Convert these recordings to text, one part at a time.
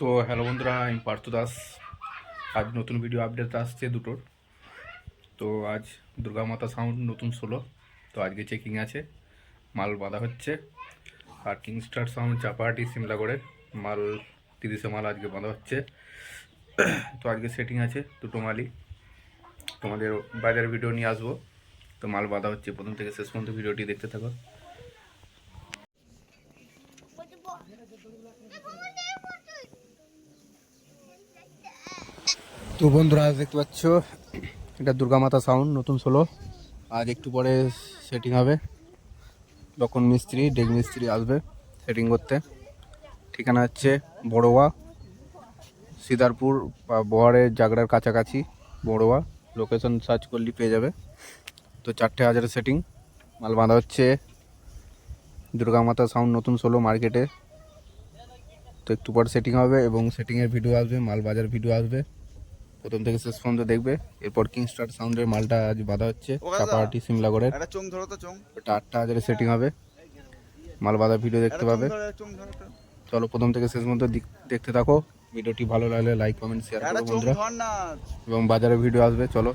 তো হ্যালো বন্ধুরা, আমি পার্থ দাস। আজ নতুন ভিডিও আপডেট আসছে দুটোর। তো আজ দুর্গা মাতা সাউন্ড নতুন ষোলো তো আজকে চেকিং আছে, মাল বাঁধা হচ্ছে। আর কিংস্টার সাউন্ড চাপাহাটি সিমলাগড়ের মাল তিরিশে মাল আজকে বাঁধা হচ্ছে। তো আজকে সেটিং আছে দুটো মালই। তোমাদের বাজার ভিডিও নিয়ে আসব। তো মাল বাঁধা হচ্ছে প্রথম থেকে শেষ পর্যন্ত ভিডিওটি দেখতে থাকো। তো বন্ধুরা, দেখতে পাচ্ছ? এটা দুর্গা মাতা সাউন্ড নতুন সোলো আজ একটু পরে সেটিং হবে। লক্ষণ মিস্ত্রি ডেক মিস্ত্রি আসবে সেটিং করতে। ঠিকানা হচ্ছে বড়োয়া সিদারপুর বা বহারের জাগড়ার কাছাকাছি বড়োয়া। লোকেশন সার্চ করলে পেয়ে যাবে। তো চারটে হাজারের সেটিং মাল বাঁধা হচ্ছে দুর্গা মাতা সাউন্ড নতুন সোলো মার্কেটে তো একটু পর সেটিং হবে এবং সেটিংয়ের ভিডিও আসবে, মাল বাজার ভিডিও আসবে। প্রথম থেকে শেষ পর্যন্ত দেখবে। এরপর কিংস্টার সাউন্ডের মালটা আজ বাঁধা হচ্ছে। চাপাহাটি সিমলাগড়ের চোং ধরো তো চোং ওটা আটটা হাজারে সেটিং হবে। মাল বাঁধা ভিডিও দেখতে পাবে। চলো প্রথম থেকে শেষ পর্যন্ত দেখতে থাকো। ভিডিওটি ভালো লাগলে লাইক কমেন্ট শেয়ার করো চোং বন্ধুরা। ধর না এবং বাজারে ভিডিও আসবে চলো।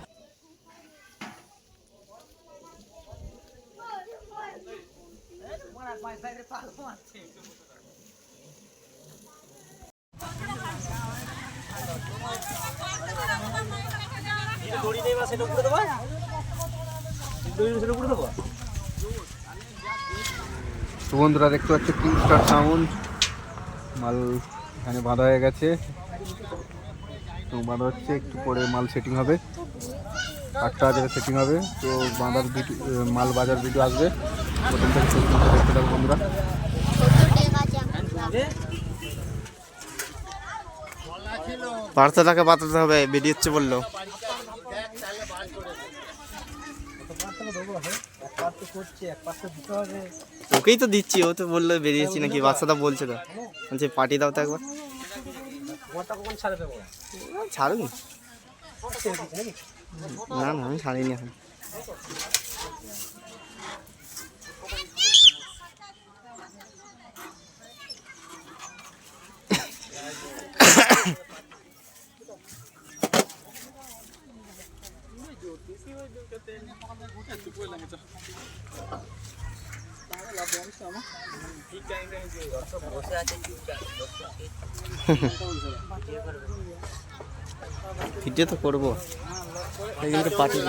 তো বন্ধুরা দেখতে পাচ্ছ কিংস্টার সাউন্ড মাল এখানে বাঁধা হয়ে গেছে। তো বাঁধা হচ্ছে একটু পরে মাল সেটিং হবে। আটটা হাজারে সেটিং হবে। তো বাঁধার ভিডিও মাল বাজার ভিডিও আসবে। প্রথম থেকে শেষ পর্যন্ত দেখতে থাকো বন্ধুরা। বার্তাটাকে বাতাতে হবে বেরিয়েছে বলল। ওকেই তো দিচ্ছি, ও তো বলল বেরিয়েছি নাকি, বাচ্চাটা বলছে তো। বলছে, পাঠিয়ে দাও তো একবার। ছাড়ুন? না না, আমি ছাড়িনি এখন। ভিডিও তো করব। কিন্তু পার্টি